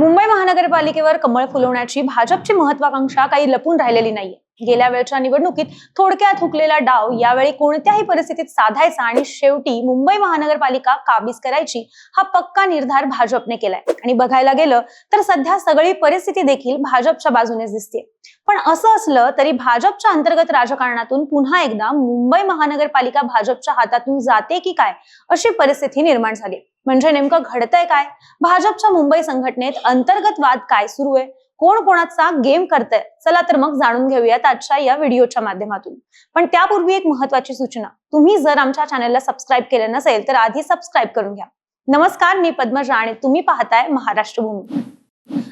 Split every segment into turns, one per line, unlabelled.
मुंबई महानगरपालिकेवर कमळ फुलवण्याची भाजपची महत्वाकांक्षा काही लपून राहिलेली नाहीये. गेल्या वेळच्या निवडणुकीत थोडक्यात हुकलेला डाव यावेळी कोणत्याही परिस्थितीत साधायचा आणि शेवटी मुंबई महानगरपालिका काबीज करायची हा पक्का निर्धार भाजपने केलाय. आणि बघायला गेलं तर सध्या सगळी परिस्थिती देखील भाजपच्या बाजूनेच दिसते पण असं असलं तरी भाजपच्या अंतर्गत राजकारणातून पुन्हा एकदा मुंबई महानगरपालिका भाजपच्या हातातून जाते की काय अशी परिस्थिती निर्माण झाली. म्हणजे नेमकं घडतंय काय? भाजपच्या मुंबई संघटनेत अंतर्गत वाद काय सुरू आहे? कोण कोणाचा गेम करतंय? चला तर मग जाणून घेऊयात आजच्या या व्हिडिओच्या माध्यमातून. पण त्यापूर्वी एक महत्वाची सूचना. तुम्ही जर आमच्या चॅनलला सबस्क्राईब केलं नसेल तर आधी सबस्क्राईब करून घ्या. नमस्कार मी पद्मजा आणि तुम्ही पाहताय महाराष्ट्र भूमी.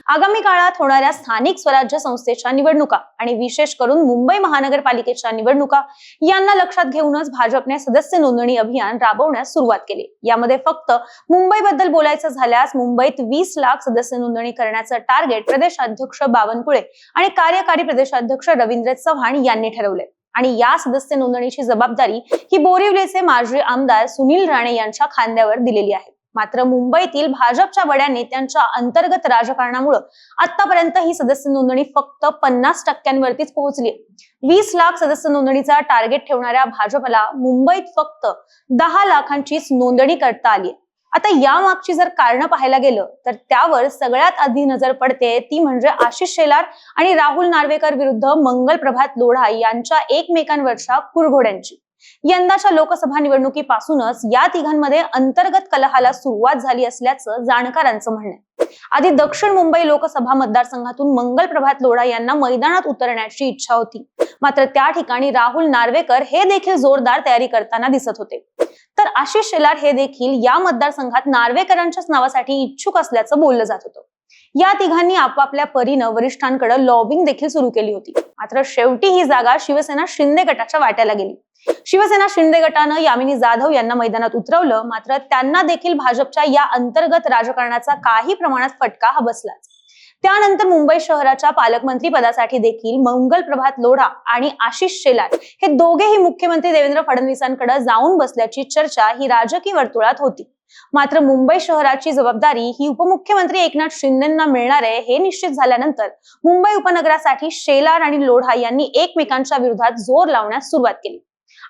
आगामी काळात होणाऱ्या स्थानिक स्वराज्य संस्थेच्या निवडणुका आणि विशेष करून मुंबई महानगरपालिकेच्या निवडणुका यांना लक्षात घेऊनच भाजपने सदस्य नोंदणी अभियान राबवण्यास सुरुवात केली. यामध्ये फक्त मुंबईबद्दल बोलायचं झाल्यास मुंबईत वीस लाख सदस्य नोंदणी करण्याचं टार्गेट प्रदेशाध्यक्ष बावनकुळे आणि कार्यकारी प्रदेशाध्यक्ष रवींद्र चव्हाण यांनी ठरवले आणि या सदस्य नोंदणीची जबाबदारी ही बोरिवलीचे माजी आमदार सुनील राणे यांच्या खांद्यावर दिलेली आहे. मात्र मुंबईतील भाजपच्या बड्या नेत्यांच्या अंतर्गत राजकारणामुळे आतापर्यंत ही सदस्य नोंदणी फक्त पन्नास टक्क्यांवरतीच पोहोचली. वीस लाख सदस्य नोंदणीचा टार्गेट ठेवणाऱ्या भाजपला मुंबईत फक्त दहा लाखांचीच नोंदणी करता आली. आता यामागची जर कारण पाहायला गेलं तर त्यावर सगळ्यात आधी नजर पडते ती म्हणजे आशिष शेलार आणि राहुल नार्वेकर विरुद्ध मंगल प्रभात लोढा यांच्या एकमेकांवरच्या कुरघोड्यांची. यंदाच्या लोकसभा निवडणुकीपासूनच या तिघांमध्ये अंतर्गत कलहाला सुरुवात झाली असल्याचं जाणकारांचं म्हणणं आहे. आधी दक्षिण मुंबई लोकसभा मतदारसंघातून मंगल प्रभात लोढा यांना मैदानात उतरण्याची इच्छा होती. मात्र त्या ठिकाणी राहुल नार्वेकर हे देखील जोरदार तयारी करताना दिसत होते. तर आशिष शेलार हे देखील या मतदारसंघात नार्वेकरांच्याच नावासाठी इच्छुक असल्याचं बोललं जात होतं. या तिघांनी आपापल्या परीनं वरिष्ठांकडे लॉबिंग देखील सुरू केली होती. मात्र शेवटी ही जागा शिवसेना शिंदे गटाच्या वाट्याला गेली. शिवसेना शिंदे गटानं यामिनी जाधव यांना मैदानात उतरवलं मात्र त्यांना देखील भाजपच्या या अंतर्गत राजकारणाचा काही प्रमाणात फटका हा बसलाच. त्यानंतर मुंबई शहराच्या पालकमंत्री पदासाठी देखील मंगल प्रभात लोढा आणि आशिष शेलार हे दोघेही मुख्यमंत्री देवेंद्र फडणवीसांकडे जाऊन बसल्याची चर्चा ही राजकीय वर्तुळात होती. मात्र मुंबई शहराची जबाबदारी ही उपमुख्यमंत्री एकनाथ शिंदेना मिळणार आहे हे निश्चित झाल्यानंतर मुंबई उपनगरासाठी शेलार आणि लोढा यांनी एकमेकांच्या विरोधात जोर लावण्यास सुरुवात केली.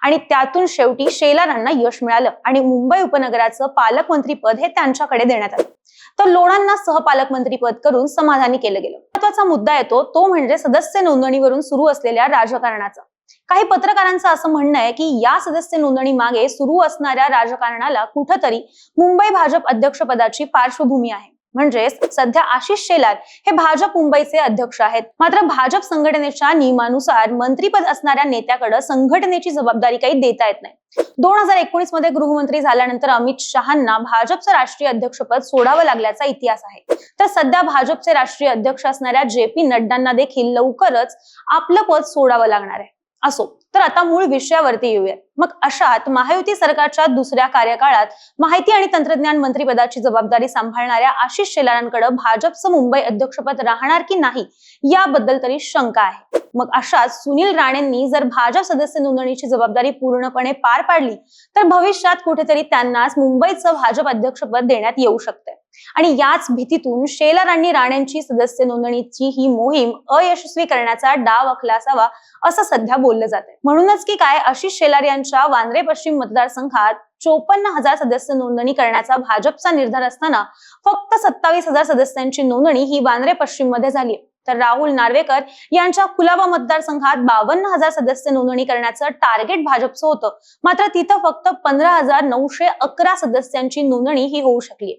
आणि त्यातून शेवटी शेलारांना यश मिळालं आणि मुंबई उपनगराचं पालकमंत्री पद हे त्यांच्याकडे देण्यात आलं. तर लोणांना सहपालकमंत्री पद करून समाधानी केलं गेलं. महत्त्वाचा मुद्दा येतो तो म्हणजे सदस्य नोंदणीवरून सुरू असलेल्या राजकारणाचा. काही पत्रकारांचं असं म्हणणं आहे की या सदस्य नोंदणी मागे सुरू असणाऱ्या राजकारणाला कुठंतरी मुंबई भाजप अध्यक्षपदाची पार्श्वभूमी आहे. म्हणजेच सध्या आशिष शेलार हे भाजप मुंबईचे अध्यक्ष आहेत. मात्र भाजप संघटनेच्या नियमानुसार मंत्रीपद असणाऱ्या नेत्याकडे संघटनेची जबाबदारी काही देता येत नाही. दोन हजार एकोणीसमध्ये गृहमंत्री झाल्यानंतर अमित शहांना भाजपचं राष्ट्रीय अध्यक्षपद सोडावं लागल्याचा इतिहास आहे. तर सध्या भाजपचे राष्ट्रीय अध्यक्ष असणाऱ्या जे पी नड्डांना देखील लवकरच आपलं पद सोडावं लागणार आहे. असो. तर आता मूळ विषयावरती येऊया. मग अशात महायुती सरकारच्या दुसऱ्या कार्यकाळात माहिती आणि तंत्रज्ञान मंत्रीपदाची जबाबदारी सांभाळणाऱ्या आशिष शेलारांकडे भाजपचं मुंबई अध्यक्षपद राहणार की नाही याबद्दल तरी शंका आहे. मग अशात सुनील राणेंनी जर भाजप सदस्य नोंदणीची जबाबदारी पूर्णपणे पार पाडली तर भविष्यात कुठेतरी त्यांनाच मुंबईचं भाजप अध्यक्षपद देण्यात येऊ शकते आणि याच भीतीतून शेलारांनी राण्यांची सदस्य नोंदणीची ही मोहीम अयशस्वी करण्याचा डाव आखला असावा असं सध्या बोललं जाते म्हणूनच की काय आशिष शेलार यांच्या वांद्रे पश्चिम मतदारसंघात चोपन्न हजार सदस्य नोंदणी करण्याचा भाजपचा निर्धार असताना फक्त सत्तावीस हजार सदस्यांची नोंदणी ही वांद्रे पश्चिममध्ये झाली. तर राहुल नार्वेकर यांच्या कुलाबा मतदारसंघात बावन्न हजार सदस्य नोंदणी करण्याचं टार्गेट भाजपचं होतं. मात्र तिथं फक्त पंधरा हजार नऊशे अकरा सदस्यांची नोंदणी ही होऊ शकली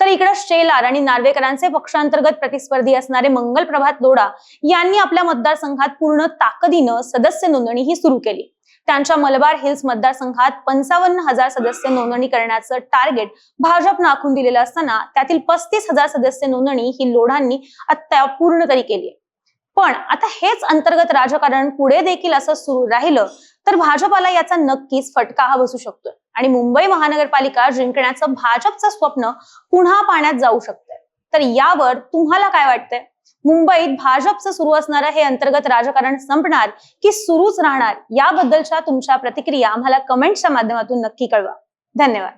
तर इकडे शेलार आणि नार्वेकरांचे पक्षांतर्गत प्रतिस्पर्धी असणारे मंगल प्रभात लोढा यांनी आपल्या मतदारसंघात पूर्ण ताकदीनं सदस्य नोंदणी ही सुरू केली. त्यांच्या मलबार हिल्स मतदारसंघात पंचावन्न हजार सदस्य नोंदणी करण्याचं टार्गेट भाजपनं आखून दिलेलं असताना त्यातील पस्तीस हजार सदस्य नोंदणी ही लोढांनी आता पूर्ण तरी केली पण आता हेच अंतर्गत राजकारण पुढे देखील असं सुरू राहिलं तर भाजपाला याचा नक्कीच फटका हा बसू शकतोय. आणि मुंबई महानगरपालिका जिंकण्याचं भाजपचं स्वप्न पुन्हा पाण्यात जाऊ शकतंय. तर यावर तुम्हाला काय वाटतंय? मुंबईत भाजपचं सुरू असणारं हे अंतर्गत राजकारण संपणार की सुरूच राहणार? याबद्दलच्या तुमच्या प्रतिक्रिया आम्हाला कमेंटच्या माध्यमातून नक्की कळवा. धन्यवाद.